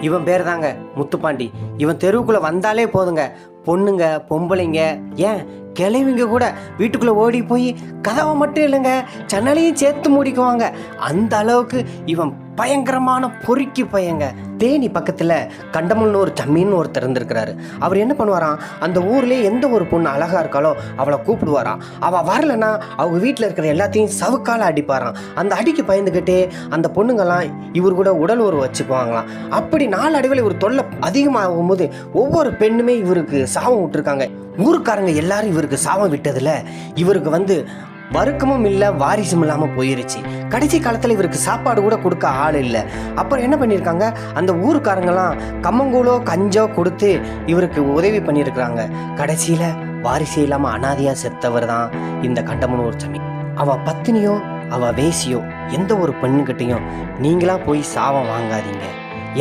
இவன் பேர் தாங்க முத்துப்பாண்டி. இவன் தெருவுக்குள்ள வந்தாலே போதுங்க. பொண்ணுங்க பொம்பளைங்க ஏன்? கிளவிங்க கூட வீட்டுக்குள்ளே ஓடி போய் கதவை மட்டும் இல்லைங்க ஜன்னலையும் சேர்த்து மூடிக்குவாங்க. அந்த அளவுக்கு இவன் பயங்கரமான பொறுக்கி பையங்க. தேனி பக்கத்தில் கண்டமல்னு ஒரு ஜம்மீன்னு ஒருத்தர் இருந்திருக்கிறாரு. அவர் என்ன பண்ணுவாராம்? அந்த ஊர்லேயே எந்த ஒரு பொண்ணு அழகாக இருக்காளோ அவளை கூப்பிடுவாராம். அவள் வரலன்னா அவங்க வீட்டில் இருக்கிற எல்லாத்தையும் சவுக்கால் அடிப்பாராம். அந்த அடிக்கு பயந்துக்கிட்டே அந்த பொண்ணுங்கெல்லாம் இவர் கூட உடல் உறவு வச்சுக்குவாங்களாம். அப்படி நாலு அடிவில் இவர் தொல்லை அதிகமாகும் போது ஒவ்வொரு பெண்ணுமே இவருக்கு சாபம் விட்டுருக்காங்க. ஊருக்காரங்க எல்லாரும் இவருக்கு சாபம் விட்டதில் இவருக்கு வந்து வருக்கமும் இல்லை வாரிசும் இல்லாமல் போயிருச்சு. கடைசி காலத்தில் இவருக்கு சாப்பாடு கூட கொடுக்க ஆள் இல்லை. அப்புறம் என்ன பண்ணியிருக்காங்க அந்த ஊருக்காரங்கெல்லாம் கம்மங்கூழோ கஞ்சோ கொடுத்து இவருக்கு உதவி பண்ணியிருக்கிறாங்க கடைசியில் வாரிசு இல்லாமல் அனாதையாக செத்தவர் தான் இந்த கண்டமனூர் சாமி. அவள் பத்தினியோ அவள் வேசியோ எந்த ஒரு பெண்ணுக்கிட்டையும் நீங்களா போய் சாபம் வாங்காதீங்க.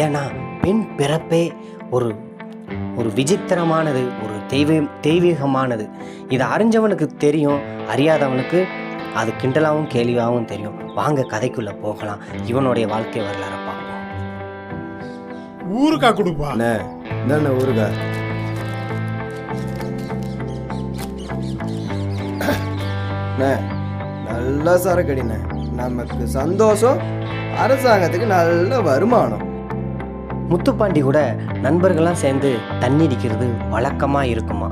ஏன்னா பெண் பிறப்பே ஒரு ஒரு விசித்திரமானது ஒரு தெய்வ தெய்வீகமானது இதை அறிஞ்சவனுக்கு தெரியும் அறியாதவனுக்கு அது கிண்டலாகவும் கேலியாகவும் தெரியும். வாங்க கதைக்குள்ள போகலாம். இவனுடைய வாழ்க்கை வரலாற பார்ப்போம். ஊருக்கா கொடுப்பா. இந்தாண்ணே ஊருக்கா அண்ணே நல்லா சரக்கடிண்ணே நமக்கு சந்தோஷம் அரசாங்கத்துக்கு நல்ல வருமானம். முத்துப்பாண்டி கூட நண்பர்களாக சேர்ந்து தண்ணி அடிக்கிறது வழக்கமாக இருக்குமா?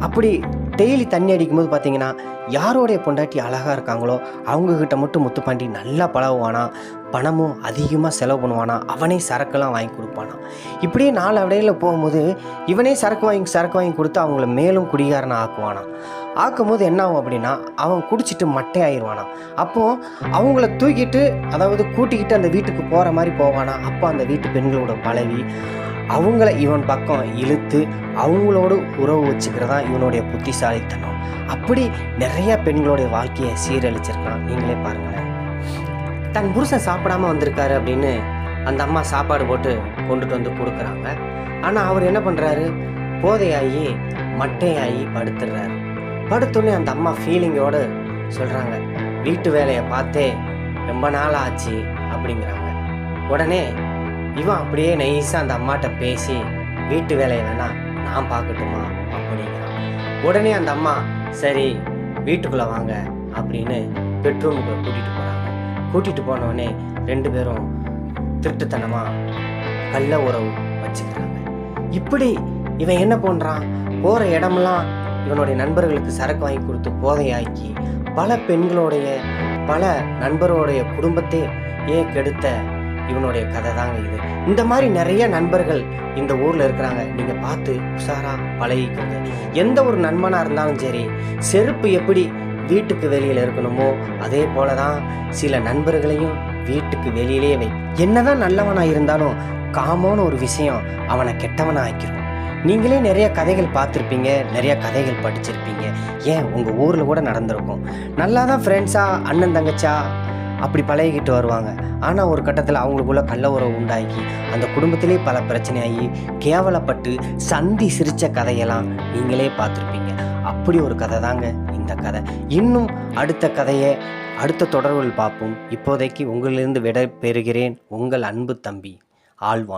அப்படி டெய்லி தண்ணி அடிக்கும்போது பார்த்தீங்கன்னா யாரோடைய பொண்டாட்டி அழகாக இருக்காங்களோ அவங்கக்கிட்ட மட்டும் முத்துப்பாண்டி நல்லா பழகுவானா பணமும் அதிகமாக செலவு பண்ணுவானா அவனே சரக்கெல்லாம் வாங்கி கொடுப்பானா. இப்படியே நாலு அடையில் போகும்போது இவனே சரக்கு வாங்கி சரக்கு வாங்கி கொடுத்து அவங்கள மேலும் குடிகாரனை ஆக்குவானா. ஆக்கும்போது என்ன ஆகும் அப்படின்னா அவன் குடிச்சிட்டு மட்டை ஆயிடுவானா அப்போது அவங்கள தூக்கிட்டு அதாவது கூட்டிக்கிட்டு அந்த வீட்டுக்கு போகிற மாதிரி போவானா. அப்போ அந்த வீட்டு பெண்களோட பழவி அவங்கள இவன் பக்கம் இழுத்து அவங்களோட உறவு வச்சுக்கிறதா இவனுடைய புத்திசாலித்தனம். அப்படி நிறைய பெண்களுடைய வாழ்க்கையை சீரழிச்சிருக்கான். நீங்களே பாருங்களேன். தன் புருஷன் சாப்பிடாம வந்திருக்காரு அப்படின்னு அந்த அம்மா சாப்பாடு போட்டு கொண்டுட்டு வந்து கொடுக்குறாங்க. ஆனால் அவர் என்ன பண்ணுறாரு போதையாகி மட்டையாகி படுத்துடுறாரு. படுத்தோடனே அந்த அம்மா ஃபீலிங்கோடு சொல்கிறாங்க வீட்டு வேலையை பார்த்தே ரொம்ப நாள் ஆச்சு அப்படிங்கிறாங்க. உடனே இவன் அப்படியே நைஸாக அந்த அம்மாட்ட பேசி வீட்டு வேலையை வேணா நான் பார்க்கட்டுமா அப்படிங்கிறான். உடனே அந்த அம்மா சரி வீட்டுக்குள்ளே வாங்க அப்படின்னு பெட்ரூமுக்கு கூட்டிகிட்டு போகிறாங்க கூட்டிகிட்டு போனோடனே ரெண்டு பேரும் திருட்டுத்தனமாக கள்ள உறவு வச்சுக்கிறாங்க. இப்படி இவன் என்ன பண்ணுறான் போகிற இடமெல்லாம் இவனுடைய நண்பர்களுக்கு சரக்கு வாங்கி கொடுத்து போதையாக்கி பல பெண்களுடைய பல நண்பருடைய குடும்பத்தை ஏ கெடுத்த இவனுடைய கதை தாங்க இது. இந்த மாதிரி நிறைய நண்பர்கள் இந்த ஊரில் இருக்கிறாங்க. நீங்கள் பார்த்து உஷாராக பழகிக்கோங்க. எந்த ஒரு நண்பனாக இருந்தாலும் சரி செருப்பு எப்படி வீட்டுக்கு வெளியில் இருக்கணுமோ அதே போலதான் சில நண்பர்களையும் வீட்டுக்கு வெளியிலேயே வை. என்னதான் நல்லவனாக இருந்தாலும் காமோன்னு ஒரு விஷயம் அவனை கெட்டவனாக ஆக்கிரும். நீங்களே நிறைய கதைகள் பார்த்துருப்பீங்க நிறைய கதைகள் படிச்சிருப்பீங்க. ஏன்? உங்கள் ஊரில் கூட நடந்திருக்கும். நல்லா தான் ஃப்ரெண்ட்ஸாக அண்ணன் தங்கச்சா அப்படி பழகிக்கிட்டு வருவாங்க. ஆனால் ஒரு கட்டத்தில் அவங்களுக்குள்ள கள்ள உறவு உண்டாகி அந்த குடும்பத்திலே பல பிரச்சனையாகி கேவலப்பட்டு சந்தி சிரித்த கதையெல்லாம் நீங்களே பார்த்துருப்பீங்க. அப்படி ஒரு கதை தாங்க இந்த கதை. இன்னும் அடுத்த கதையை அடுத்த தொடர்பில் பார்ப்போம். இப்போதைக்கு உங்களிலிருந்து விடை பெறுகிறேன் உங்கள் அன்பு தம்பி ஆழ்வான்.